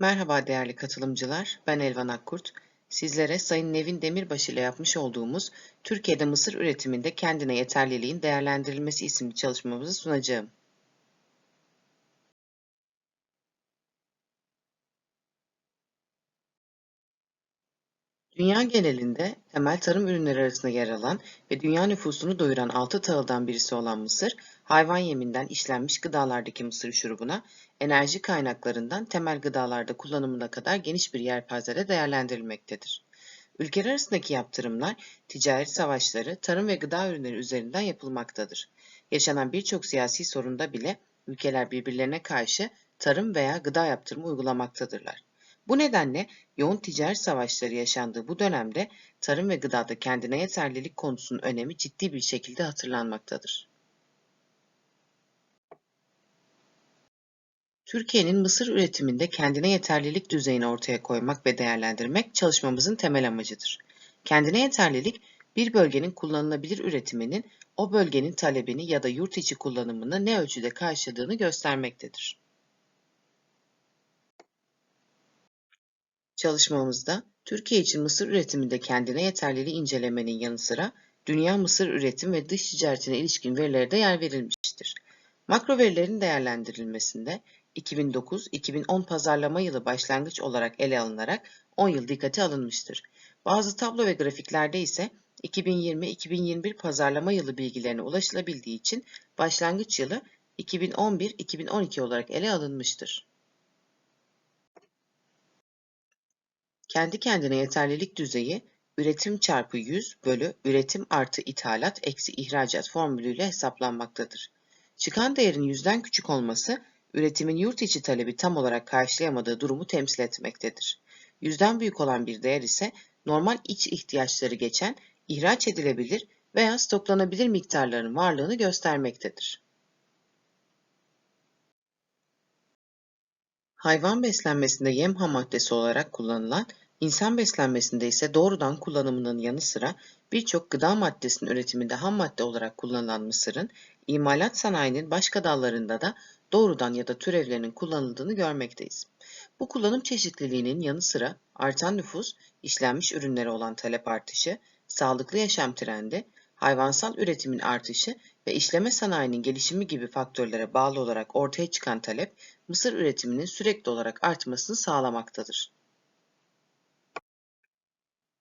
Merhaba değerli katılımcılar, ben Elvan Akkurt. Sizlere Sayın Nevin Demirbaşı ile yapmış olduğumuz Türkiye'de mısır üretiminde kendine yeterliliğin değerlendirilmesi isimli çalışmamızı sunacağım. Dünya genelinde temel tarım ürünleri arasında yer alan ve dünya nüfusunu doyuran altı tahıldan birisi olan mısır, hayvan yeminden işlenmiş gıdalardaki mısır şurubuna, enerji kaynaklarından temel gıdalarda kullanımına kadar geniş bir yelpazede değerlendirilmektedir. Ülkeler arasındaki yaptırımlar, ticaret savaşları, tarım ve gıda ürünleri üzerinden yapılmaktadır. Yaşanan birçok siyasi sorunda bile ülkeler birbirlerine karşı tarım veya gıda yaptırımı uygulamaktadırlar. Bu nedenle yoğun ticaret savaşları yaşandığı bu dönemde tarım ve gıdada kendine yeterlilik konusunun önemi ciddi bir şekilde hatırlanmaktadır. Türkiye'nin mısır üretiminde kendine yeterlilik düzeyini ortaya koymak ve değerlendirmek çalışmamızın temel amacıdır. Kendine yeterlilik, bir bölgenin kullanılabilir üretiminin o bölgenin talebini ya da yurt içi kullanımını ne ölçüde karşıladığını göstermektedir. Çalışmamızda Türkiye için mısır üretiminde kendine yeterliliği incelemenin yanı sıra dünya mısır üretim ve dış ticaretine ilişkin verilere de yer verilmiştir. Makro verilerin değerlendirilmesinde 2009-2010 pazarlama yılı başlangıç olarak ele alınarak 10 yıl dikkate alınmıştır. Bazı tablo ve grafiklerde ise 2020-2021 pazarlama yılı bilgilerine ulaşılabildiği için başlangıç yılı 2011-2012 olarak ele alınmıştır. Kendi kendine yeterlilik düzeyi üretim çarpı 100 bölü üretim artı ithalat eksi ihracat formülüyle hesaplanmaktadır. Çıkan değerin yüzden küçük olması üretimin yurt içi talebi tam olarak karşılayamadığı durumu temsil etmektedir. Yüzden büyük olan bir değer ise normal iç ihtiyaçları geçen ihraç edilebilir veya stoklanabilir miktarların varlığını göstermektedir. Hayvan beslenmesinde yem ham maddesi olarak kullanılan, insan beslenmesinde ise doğrudan kullanımının yanı sıra birçok gıda maddesinin üretiminde ham madde olarak kullanılan mısırın, imalat sanayinin başka dallarında da doğrudan ya da türevlerinin kullanıldığını görmekteyiz. Bu kullanım çeşitliliğinin yanı sıra artan nüfus, işlenmiş ürünlere olan talep artışı, sağlıklı yaşam trendi, hayvansal üretimin artışı ve işleme sanayinin gelişimi gibi faktörlere bağlı olarak ortaya çıkan talep, mısır üretiminin sürekli olarak artmasını sağlamaktadır.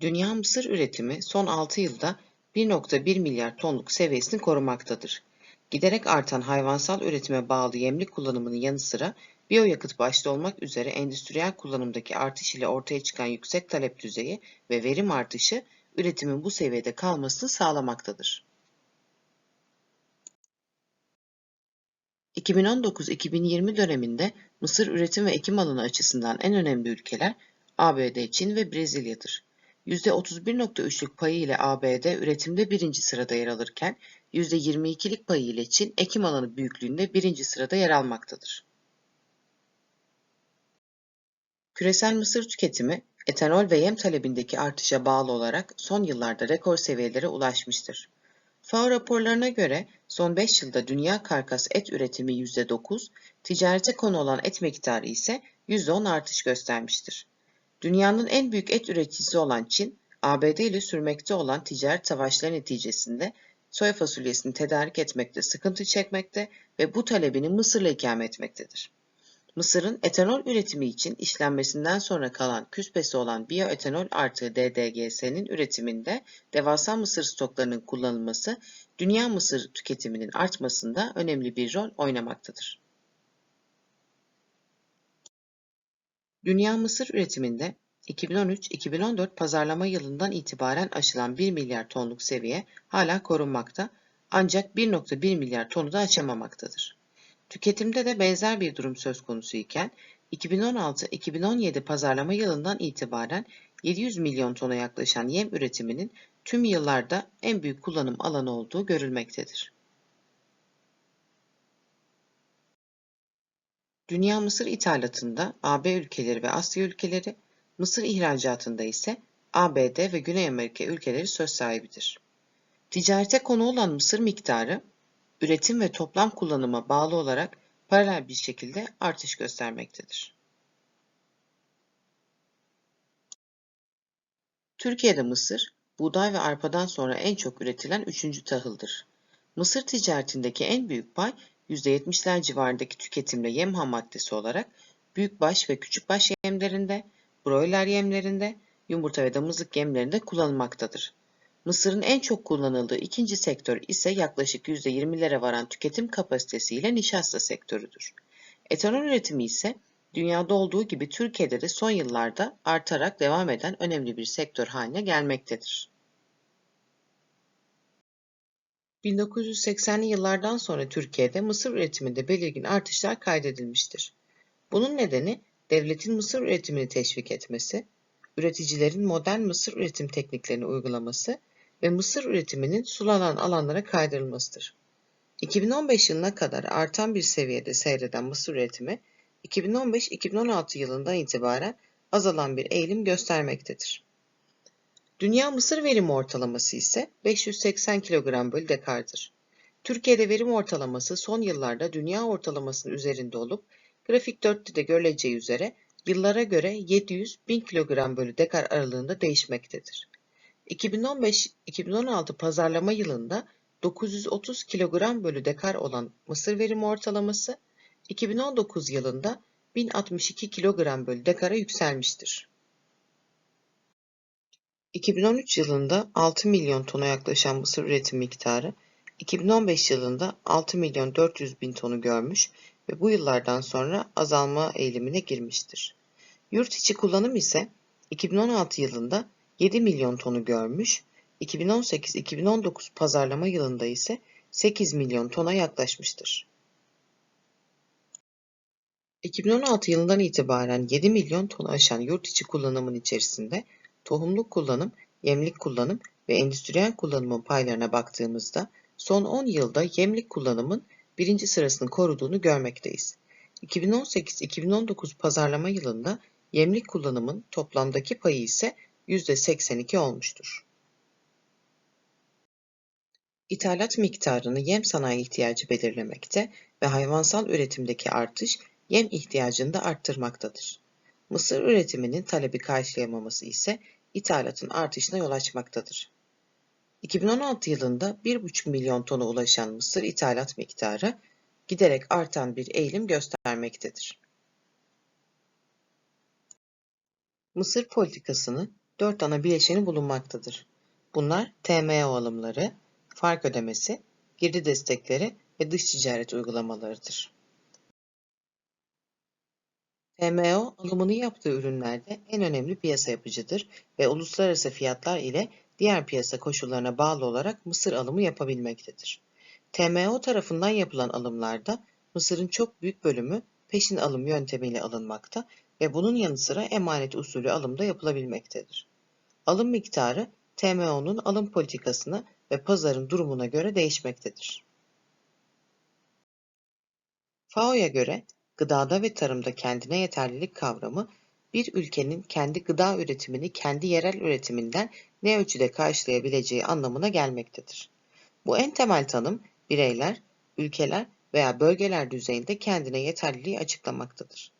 Dünya mısır üretimi son 6 yılda 1.1 milyar tonluk seviyesini korumaktadır. Giderek artan hayvansal üretime bağlı yemlik kullanımının yanı sıra biyoyakıt başta olmak üzere endüstriyel kullanımdaki artış ile ortaya çıkan yüksek talep düzeyi ve verim artışı üretimin bu seviyede kalmasını sağlamaktadır. 2019-2020 döneminde mısır üretim ve ekim alanı açısından en önemli ülkeler ABD, Çin ve Brezilya'dır. %31.3'lük payı ile ABD üretimde birinci sırada yer alırken %22'lik payı ile Çin ekim alanı büyüklüğünde birinci sırada yer almaktadır. Küresel mısır tüketimi etanol ve yem talebindeki artışa bağlı olarak son yıllarda rekor seviyelere ulaşmıştır. FAO raporlarına göre son 5 yılda dünya karkas et üretimi %9, ticarete konu olan et miktarı ise %10 artış göstermiştir. Dünyanın en büyük et üreticisi olan Çin, ABD ile sürmekte olan ticaret savaşları neticesinde soya fasulyesini tedarik etmekte sıkıntı çekmekte ve bu talebini Mısır'la ikame etmektedir. Mısır'ın etanol üretimi için işlenmesinden sonra kalan küspesi olan biyoetanol artı DDGS'nin üretiminde devasa mısır stoklarının kullanılması dünya mısır tüketiminin artmasında önemli bir rol oynamaktadır. Dünya mısır üretiminde 2013-2014 pazarlama yılından itibaren aşılan 1 milyar tonluk seviye hala korunmakta ancak 1.1 milyar tonu da aşamamaktadır. Tüketimde de benzer bir durum söz konusu iken 2016-2017 pazarlama yılından itibaren 700 milyon tona yaklaşan yem üretiminin tüm yıllarda en büyük kullanım alanı olduğu görülmektedir. Dünya mısır ithalatında AB ülkeleri ve Asya ülkeleri, mısır ihracatında ise ABD ve Güney Amerika ülkeleri söz sahibidir. Ticarete konu olan mısır miktarı, üretim ve toplam kullanıma bağlı olarak paralel bir şekilde artış göstermektedir. Türkiye'de mısır, buğday ve arpadan sonra en çok üretilen üçüncü tahıldır. Mısır ticaretindeki en büyük pay %70'ler civarındaki tüketimle yem ham maddesi olarak büyükbaş ve küçükbaş yemlerinde, broiler yemlerinde, yumurta ve damızlık yemlerinde kullanılmaktadır. Mısırın en çok kullanıldığı ikinci sektör ise yaklaşık %20'lere varan tüketim kapasitesiyle nişasta sektörüdür. Etanol üretimi ise dünyada olduğu gibi Türkiye'de de son yıllarda artarak devam eden önemli bir sektör haline gelmektedir. 1980'li yıllardan sonra Türkiye'de mısır üretiminde belirgin artışlar kaydedilmiştir. Bunun nedeni devletin mısır üretimini teşvik etmesi, üreticilerin modern mısır üretim tekniklerini uygulaması ve mısır üretiminin sulanan alanlara kaydırılmasıdır. 2015 yılına kadar artan bir seviyede seyreden mısır üretimi, 2015-2016 yılından itibaren azalan bir eğilim göstermektedir. Dünya mısır verimi ortalaması ise 580 kilogram bölü dekardır. Türkiye'de verim ortalaması son yıllarda dünya ortalamasının üzerinde olup grafik 4'te de görüleceği üzere yıllara göre 700-1000 kilogram bölü dekar aralığında değişmektedir. 2015-2016 pazarlama yılında 930 kilogram bölü dekar olan mısır verimi ortalaması 2019 yılında 1062 kilogram bölü dekara yükselmiştir. 2013 yılında 6 milyon tona yaklaşan mısır üretim miktarı 2015 yılında 6 milyon 400 bin tonu görmüş ve bu yıllardan sonra azalma eğilimine girmiştir. Yurt içi kullanım ise 2016 yılında 7 milyon tonu görmüş, 2018-2019 pazarlama yılında ise 8 milyon tona yaklaşmıştır. 2016 yılından itibaren 7 milyon ton aşan yurt içi kullanımın içerisinde tohumluk kullanım, yemlik kullanım ve endüstriyel kullanımın paylarına baktığımızda son 10 yılda yemlik kullanımın birinci sırasını koruduğunu görmekteyiz. 2018-2019 pazarlama yılında yemlik kullanımın toplamdaki payı ise %82 olmuştur. İthalat miktarını yem sanayi ihtiyacı belirlemekte ve hayvansal üretimdeki artış yem ihtiyacını da arttırmaktadır. Mısır üretiminin talebi karşılayamaması ise ithalatın artışına yol açmaktadır. 2016 yılında 1,5 milyon tona ulaşan mısır ithalat miktarı giderek artan bir eğilim göstermektedir. Mısır politikasının dört ana bileşeni bulunmaktadır. Bunlar TMO alımları, fark ödemesi, girdi destekleri ve dış ticaret uygulamalarıdır. TMO alımını yaptığı ürünlerde en önemli piyasa yapıcıdır ve uluslararası fiyatlar ile diğer piyasa koşullarına bağlı olarak mısır alımı yapabilmektedir. TMO tarafından yapılan alımlarda mısırın çok büyük bölümü peşin alım yöntemiyle alınmakta ve bunun yanı sıra emanet usulü alımda yapılabilmektedir. Alım miktarı TMO'nun alım politikasına ve pazarın durumuna göre değişmektedir. FAO'ya göre gıdada ve tarımda kendine yeterlilik kavramı bir ülkenin kendi gıda üretimini kendi yerel üretiminden ne ölçüde karşılayabileceği anlamına gelmektedir. Bu en temel tanım bireyler, ülkeler veya bölgeler düzeyinde kendine yeterliliği açıklamaktadır.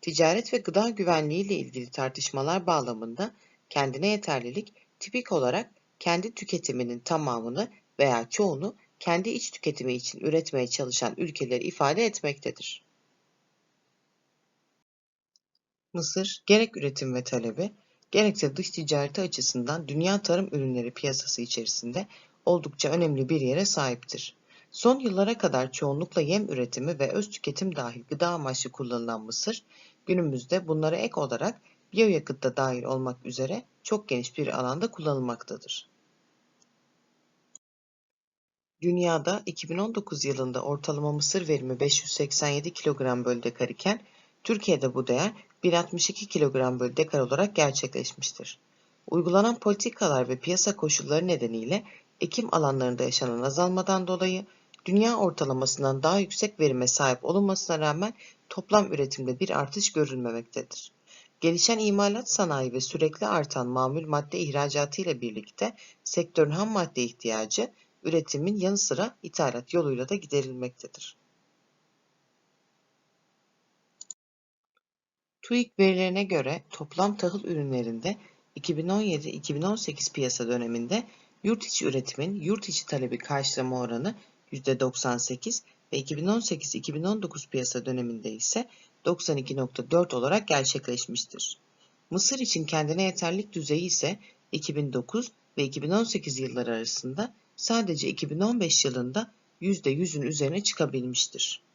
Ticaret ve gıda güvenliği ile ilgili tartışmalar bağlamında kendine yeterlilik tipik olarak kendi tüketiminin tamamını veya çoğunu kendi iç tüketimi için üretmeye çalışan ülkeleri ifade etmektedir. Mısır, gerek üretim ve talebi, gerekse dış ticareti açısından dünya tarım ürünleri piyasası içerisinde oldukça önemli bir yere sahiptir. Son yıllara kadar çoğunlukla yem üretimi ve öz tüketim dahil gıda amaçlı kullanılan mısır, günümüzde bunlara ek olarak biyoyakıt da dahil olmak üzere çok geniş bir alanda kullanılmaktadır. Dünyada 2019 yılında ortalama mısır verimi 587 kilogram bölü dekar iken Türkiye'de bu değer 162 kilogram bölü dekar olarak gerçekleşmiştir. Uygulanan politikalar ve piyasa koşulları nedeniyle ekim alanlarında yaşanan azalmadan dolayı dünya ortalamasından daha yüksek verime sahip olunmasına rağmen toplam üretimde bir artış görülmemektedir. Gelişen imalat sanayi ve sürekli artan mamul madde ihracatı ile birlikte sektörün ham madde ihtiyacı üretimin yanı sıra ithalat yoluyla da giderilmektedir. TÜİK verilerine göre toplam tahıl ürünlerinde 2017-2018 piyasa döneminde yurt içi üretimin yurt içi talebi karşılama oranı %98 ve 2018-2019 piyasa döneminde ise 92.4 olarak gerçekleşmiştir. Mısır için kendine yeterlilik düzeyi ise 2009 ve 2018 yılları arasında sadece 2015 yılında %100'ün üzerine çıkabilmiştir.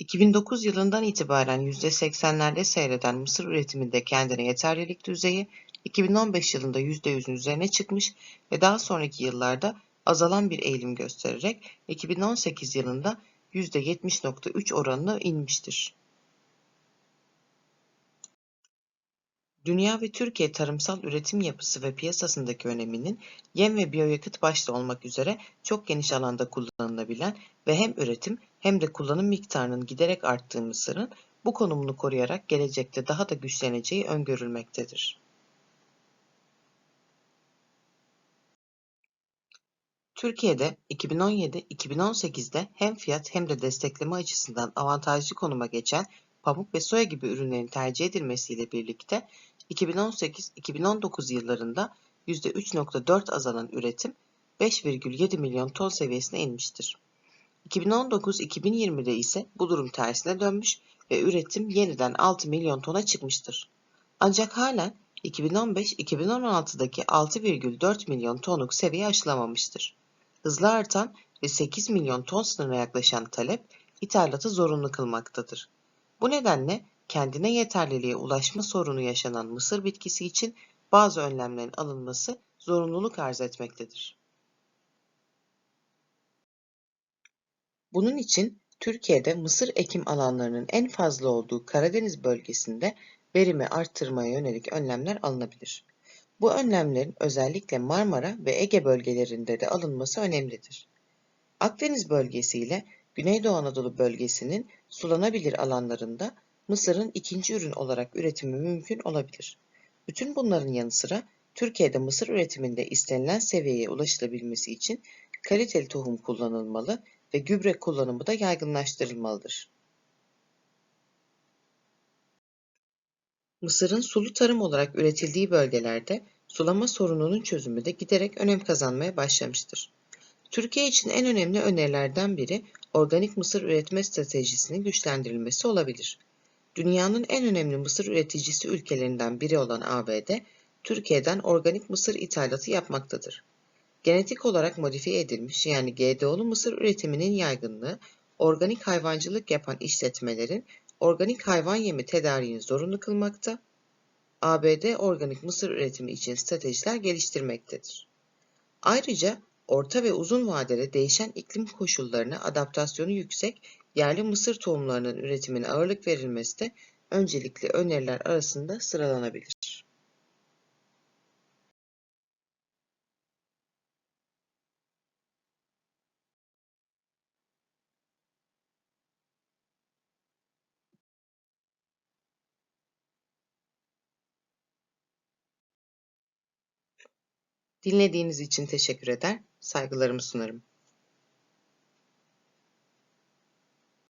2009 yılından itibaren %80'lerde seyreden mısır üretiminde kendine yeterlilik düzeyi 2015 yılında %100'ün üzerine çıkmış ve daha sonraki yıllarda azalan bir eğilim göstererek 2018 yılında %70.3 oranına inmiştir. Dünya ve Türkiye tarımsal üretim yapısı ve piyasasındaki öneminin yem ve biyoyakıt başta olmak üzere çok geniş alanda kullanılabilen ve hem üretim hem de kullanım miktarının giderek arttığı Mısır'ın bu konumunu koruyarak gelecekte daha da güçleneceği öngörülmektedir. Türkiye'de 2017-2018'de hem fiyat hem de destekleme açısından avantajlı konuma geçen pamuk ve soya gibi ürünlerin tercih edilmesiyle birlikte 2018-2019 yıllarında %3.4 azalan üretim 5,7 milyon ton seviyesine inmiştir. 2019-2020'de ise bu durum tersine dönmüş ve üretim yeniden 6 milyon tona çıkmıştır. Ancak halen 2015-2016'daki 6,4 milyon tonluk seviye aşılamamıştır. Hızlı artan ve 8 milyon ton sınırına yaklaşan talep ithalatı zorunlu kılmaktadır. Bu nedenle kendine yeterliliğe ulaşma sorunu yaşanan mısır bitkisi için bazı önlemlerin alınması zorunluluk arz etmektedir. Bunun için Türkiye'de mısır ekim alanlarının en fazla olduğu Karadeniz bölgesinde verimi arttırmaya yönelik önlemler alınabilir. Bu önlemlerin özellikle Marmara ve Ege bölgelerinde de alınması önemlidir. Akdeniz bölgesi ile Güneydoğu Anadolu bölgesinin sulanabilir alanlarında mısırın ikinci ürün olarak üretimi mümkün olabilir. Bütün bunların yanı sıra Türkiye'de mısır üretiminde istenilen seviyeye ulaşılabilmesi için kaliteli tohum kullanılmalı ve gübre kullanımı da yaygınlaştırılmalıdır. Mısırın sulu tarım olarak üretildiği bölgelerde sulama sorununun çözümü de giderek önem kazanmaya başlamıştır. Türkiye için en önemli önerilerden biri organik mısır üretme stratejisinin güçlendirilmesi olabilir. Dünyanın en önemli mısır üreticisi ülkelerinden biri olan ABD, Türkiye'den organik mısır ithalatı yapmaktadır. Genetik olarak modifiye edilmiş yani GDO'lu mısır üretiminin yaygınlığı, organik hayvancılık yapan işletmelerin organik hayvan yemi tedariğini zorunlu kılmakta, ABD organik mısır üretimi için stratejiler geliştirmektedir. Ayrıca orta ve uzun vadede değişen iklim koşullarına adaptasyonu yüksek yerli mısır tohumlarının üretimine ağırlık verilmesi de öncelikli öneriler arasında sıralanabilir. Dinlediğiniz için teşekkür eder, saygılarımı sunarım.